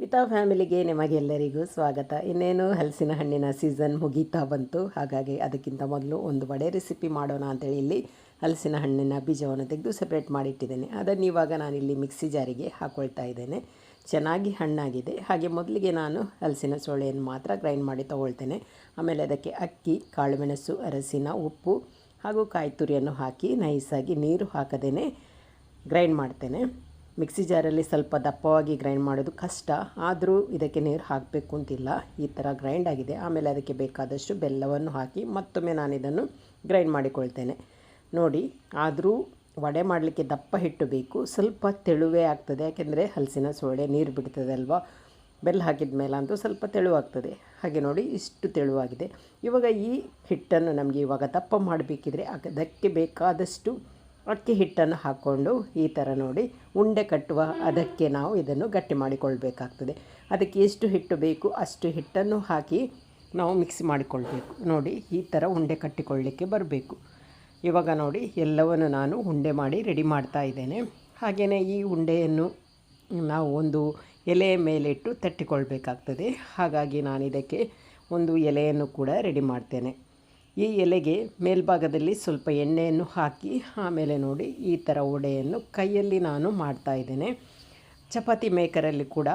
ಮಿತಾ ಫ್ಯಾಮಿಲಿಗೆ ನಿಮಗೆಲ್ಲರಿಗೂ ಸ್ವಾಗತ. ಇನ್ನೇನು ಹಲಸಿನ ಹಣ್ಣಿನ ಸೀಸನ್ ಮುಗೀತಾ ಬಂತು. ಹಾಗಾಗಿ ಅದಕ್ಕಿಂತ ಮೊದಲು ಒಂದು ವಡೆ ರೆಸಿಪಿ ಮಾಡೋಣ ಅಂತೇಳಿ ಇಲ್ಲಿ ಹಲಸಿನ ಹಣ್ಣಿನ ಬೀಜವನ್ನು ತೆಗೆದು ಸಪ್ರೇಟ್ ಮಾಡಿಟ್ಟಿದ್ದೇನೆ. ಅದನ್ನು ಇವಾಗ ನಾನಿಲ್ಲಿ ಮಿಕ್ಸಿ ಜಾರಿಗೆ ಹಾಕ್ಕೊಳ್ತಾ ಇದ್ದೇನೆ. ಚೆನ್ನಾಗಿ ಹಣ್ಣಾಗಿದೆ. ಹಾಗೆ ಮೊದಲಿಗೆ ನಾನು ಹಲಸಿನ ಸೊಳೆಯನ್ನು ಮಾತ್ರ ಗ್ರೈಂಡ್ ಮಾಡಿ ತೊಗೊಳ್ತೇನೆ. ಆಮೇಲೆ ಅದಕ್ಕೆ ಅಕ್ಕಿ, ಕಾಳುಮೆಣಸು, ಅರಸಿನ ಉಪ್ಪು ಹಾಗೂ ಕಾಯಿ ತುರಿಯನ್ನು ಹಾಕಿ ನೈಸಾಗಿ ನೀರು ಹಾಕದೇ ಗ್ರೈಂಡ್ ಮಾಡ್ತೇನೆ. ಮಿಕ್ಸಿ ಜಾರಲ್ಲಿ ಸ್ವಲ್ಪ ದಪ್ಪವಾಗಿ ಗ್ರೈಂಡ್ ಮಾಡೋದು ಕಷ್ಟ. ಆದರೂ ಇದಕ್ಕೆ ನೀರು ಹಾಕಬೇಕು ಅಂತಿಲ್ಲ. ಈ ಥರ ಗ್ರೈಂಡ್ ಆಗಿದೆ. ಆಮೇಲೆ ಅದಕ್ಕೆ ಬೇಕಾದಷ್ಟು ಬೆಲ್ಲವನ್ನು ಹಾಕಿ ಮತ್ತೊಮ್ಮೆ ನಾನು ಇದನ್ನು ಗ್ರೈಂಡ್ ಮಾಡಿಕೊಳ್ತೇನೆ. ನೋಡಿ, ಆದರೂ ವಡೆ ಮಾಡಲಿಕ್ಕೆ ದಪ್ಪ ಹಿಟ್ಟು ಬೇಕು. ಸ್ವಲ್ಪ ತೆಳುವೇ ಆಗ್ತದೆ. ಯಾಕೆಂದರೆ ಹಲಸಿನ ಸೋಳೆ ನೀರು ಬಿಡ್ತದೆ ಅಲ್ವಾ ಬೆಲ್ಲ ಹಾಕಿದ ಮೇಲೆ ಅಂತೂ ಸ್ವಲ್ಪ ತೆಳುವಾಗ್ತದೆ. ಹಾಗೆ ನೋಡಿ, ಇಷ್ಟು ತೆಳುವಾಗಿದೆ. ಇವಾಗ ಈ ಹಿಟ್ಟನ್ನು ನಮಗೆ ಇವಾಗ ದಪ್ಪ ಮಾಡಬೇಕಿದ್ರೆ ಅದಕ್ಕೆ ಬೇಕಾದಷ್ಟು ಅಕ್ಕಿ ಹಿಟ್ಟನ್ನು ಹಾಕ್ಕೊಂಡು ಈ ಥರ ನೋಡಿ ಉಂಡೆ ಕಟ್ಟುವ ಅದಕ್ಕೆ ನಾವು ಇದನ್ನು ಗಟ್ಟಿ ಮಾಡಿಕೊಳ್ಬೇಕಾಗ್ತದೆ. ಅದಕ್ಕೆ ಎಷ್ಟು ಹಿಟ್ಟು ಬೇಕು ಅಷ್ಟು ಹಿಟ್ಟನ್ನು ಹಾಕಿ ನಾವು ಮಿಕ್ಸ್ ಮಾಡಿಕೊಳ್ಬೇಕು. ನೋಡಿ ಈ ಥರ ಉಂಡೆ ಕಟ್ಟಿಕೊಳ್ಳಲಿಕ್ಕೆ ಬರಬೇಕು. ಇವಾಗ ನೋಡಿ ಎಲ್ಲವನ್ನು ನಾನು ಉಂಡೆ ಮಾಡಿ ರೆಡಿ ಮಾಡ್ತಾ ಇದ್ದೇನೆ. ಹಾಗೆಯೇ ಈ ಉಂಡೆಯನ್ನು ನಾವು ಒಂದು ಎಲೆಯ ಮೇಲಿಟ್ಟು ತಟ್ಟಿಕೊಳ್ಬೇಕಾಗ್ತದೆ. ಹಾಗಾಗಿ ನಾನು ಇದಕ್ಕೆ ಒಂದು ಎಲೆಯನ್ನು ಕೂಡ ರೆಡಿ ಮಾಡ್ತೇನೆ. ಈ ಎಲೆಗೆ ಮೇಲ್ಭಾಗದಲ್ಲಿ ಸ್ವಲ್ಪ ಎಣ್ಣೆಯನ್ನು ಹಾಕಿ, ಆಮೇಲೆ ನೋಡಿ ಈ ಥರ ಒಡೆಯನ್ನು ಕೈಯಲ್ಲಿ ನಾನು ಮಾಡ್ತಾ ಇದ್ದೇನೆ. ಚಪಾತಿ ಮೇಕರಲ್ಲಿ ಕೂಡ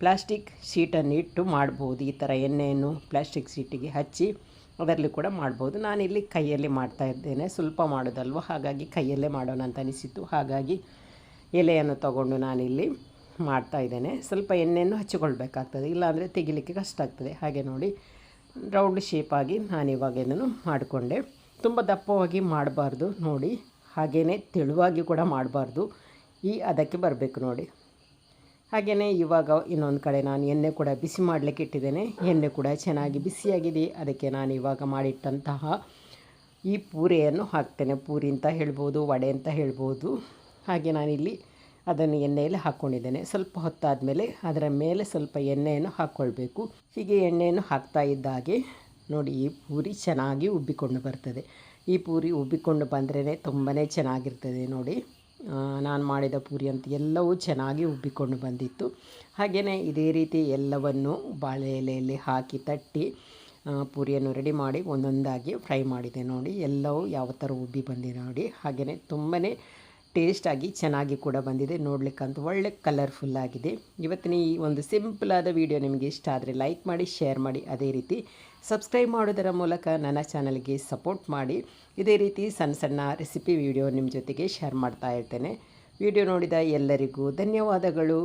ಪ್ಲಾಸ್ಟಿಕ್ ಶೀಟನ್ನು ಇಟ್ಟು ಮಾಡ್ಬೋದು. ಈ ಥರ ಎಣ್ಣೆಯನ್ನು ಪ್ಲಾಸ್ಟಿಕ್ ಶೀಟಿಗೆ ಹಚ್ಚಿ ಅದರಲ್ಲಿ ಕೂಡ ಮಾಡ್ಬೋದು. ನಾನಿಲ್ಲಿ ಕೈಯಲ್ಲಿ ಮಾಡ್ತಾ ಇದ್ದೇನೆ. ಸ್ವಲ್ಪ ಮಾಡೋದಲ್ವ? ಹಾಗಾಗಿ ಕೈಯಲ್ಲೇ ಮಾಡೋಣ ಅಂತ ಅನಿಸಿತು ಹಾಗಾಗಿ ಎಲೆಯನ್ನು ತಗೊಂಡು ನಾನಿಲ್ಲಿ ಮಾಡ್ತಾ ಇದ್ದೇನೆ. ಸ್ವಲ್ಪ ಎಣ್ಣೆಯನ್ನು ಹಚ್ಚಿಕೊಳ್ಬೇಕಾಗ್ತದೆ. ಇಲ್ಲಾಂದರೆ ತೆಗಿಲಿಕ್ಕೆ ಕಷ್ಟ ಆಗ್ತದೆ. ಹಾಗೆ ನೋಡಿ ರೌಂಡ್ ಶೇಪಾಗಿ ನಾನಿವಾಗ ಇದನ್ನು ಮಾಡಿಕೊಂಡೆ. ತುಂಬ ದಪ್ಪವಾಗಿ ಮಾಡಬಾರ್ದು ನೋಡಿ. ಹಾಗೆಯೇ ತೆಳುವಾಗಿ ಕೂಡ ಮಾಡಬಾರ್ದು. ಈ ಅದಕ್ಕೆ ಬರಬೇಕು ನೋಡಿ. ಹಾಗೆಯೇ ಇವಾಗ ಇನ್ನೊಂದು ಕಡೆ ನಾನು ಎಣ್ಣೆ ಕೂಡ ಬಿಸಿ ಮಾಡಲಿಕ್ಕೆ ಇಟ್ಟಿದ್ದೇನೆ. ಎಣ್ಣೆ ಕೂಡ ಚೆನ್ನಾಗಿ ಬಿಸಿಯಾಗಿದೆ. ಅದಕ್ಕೆ ನಾನು ಇವಾಗ ಮಾಡಿಟ್ಟಂತಹ ಈ ಪೂರಿಯನ್ನು ಹಾಕ್ತೇನೆ. ಪೂರಿ ಅಂತ ಹೇಳ್ಬೋದು, ವಡೆ ಅಂತ ಹೇಳ್ಬೋದು. ಹಾಗೆ ನಾನಿಲ್ಲಿ ಅದನ್ನು ಎಣ್ಣೆಯಲ್ಲಿ ಹಾಕ್ಕೊಂಡಿದ್ದೇನೆ ಸ್ವಲ್ಪ ಹೊತ್ತಾದಮೇಲೆ ಅದರ ಮೇಲೆ ಸ್ವಲ್ಪ ಎಣ್ಣೆಯನ್ನು ಹಾಕ್ಕೊಳ್ಬೇಕು ಹೀಗೆ ಎಣ್ಣೆಯನ್ನು ಹಾಕ್ತಾ ಇದ್ದಾಗೆ ನೋಡಿ, ಈ ಪೂರಿ ಚೆನ್ನಾಗಿ ಉಬ್ಬಿಕೊಂಡು ಬರ್ತದೆ. ಈ ಪೂರಿ ಉಬ್ಬಿಕೊಂಡು ಬಂದ್ರೇ ತುಂಬಾ ಚೆನ್ನಾಗಿರ್ತದೆ ನೋಡಿ. ನಾನು ಮಾಡಿದ ಪೂರಿ ಅಂತ ಎಲ್ಲವೂ ಚೆನ್ನಾಗಿ ಉಬ್ಬಿಕೊಂಡು ಬಂದಿತ್ತು. ಹಾಗೆಯೇ ಇದೇ ರೀತಿ ಎಲ್ಲವನ್ನು ಬಾಳೆ ಎಲೆಯಲ್ಲಿ ಹಾಕಿ ತಟ್ಟಿ ಪೂರಿಯನ್ನು ರೆಡಿ ಮಾಡಿ ಒಂದೊಂದಾಗಿ ಫ್ರೈ ಮಾಡಿದೆ ನೋಡಿ. ಎಲ್ಲವೂ ಯಾವ ಥರ ಉಬ್ಬಿ ಬಂದಿದೆ ನೋಡಿ. ಹಾಗೆಯೇ ತುಂಬಾ ಟೇಸ್ಟಾಗಿ ಚೆನ್ನಾಗಿ ಕೂಡ ಬಂದಿದೆ. ನೋಡಲಿಕ್ಕಂತೂ ಒಳ್ಳೆ ಕಲರ್ಫುಲ್ ಆಗಿದೆ. ಇವತ್ತಿನ ಈ ಒಂದು ಸಿಂಪಲಾದ ವಿಡಿಯೋ ನಿಮಗೆ ಇಷ್ಟ ಆದರೆ ಲೈಕ್ ಮಾಡಿ ಶೇರ್ ಮಾಡಿ. ಅದೇ ರೀತಿ ಸಬ್ಸ್ಕ್ರೈಬ್ ಮಾಡೋದರ ಮೂಲಕ ನನ್ನ ಚಾನಲ್ಗೆ ಸಪೋರ್ಟ್ ಮಾಡಿ. ಇದೇ ರೀತಿ ಸಣ್ಣ ಸಣ್ಣ ರೆಸಿಪಿ ವಿಡಿಯೋ ನಿಮ್ಮ ಜೊತೆಗೆ ಶೇರ್ ಮಾಡ್ತಾ ಇರ್ತೇನೆ. ವಿಡಿಯೋ ನೋಡಿದ ಎಲ್ಲರಿಗೂ ಧನ್ಯವಾದಗಳು.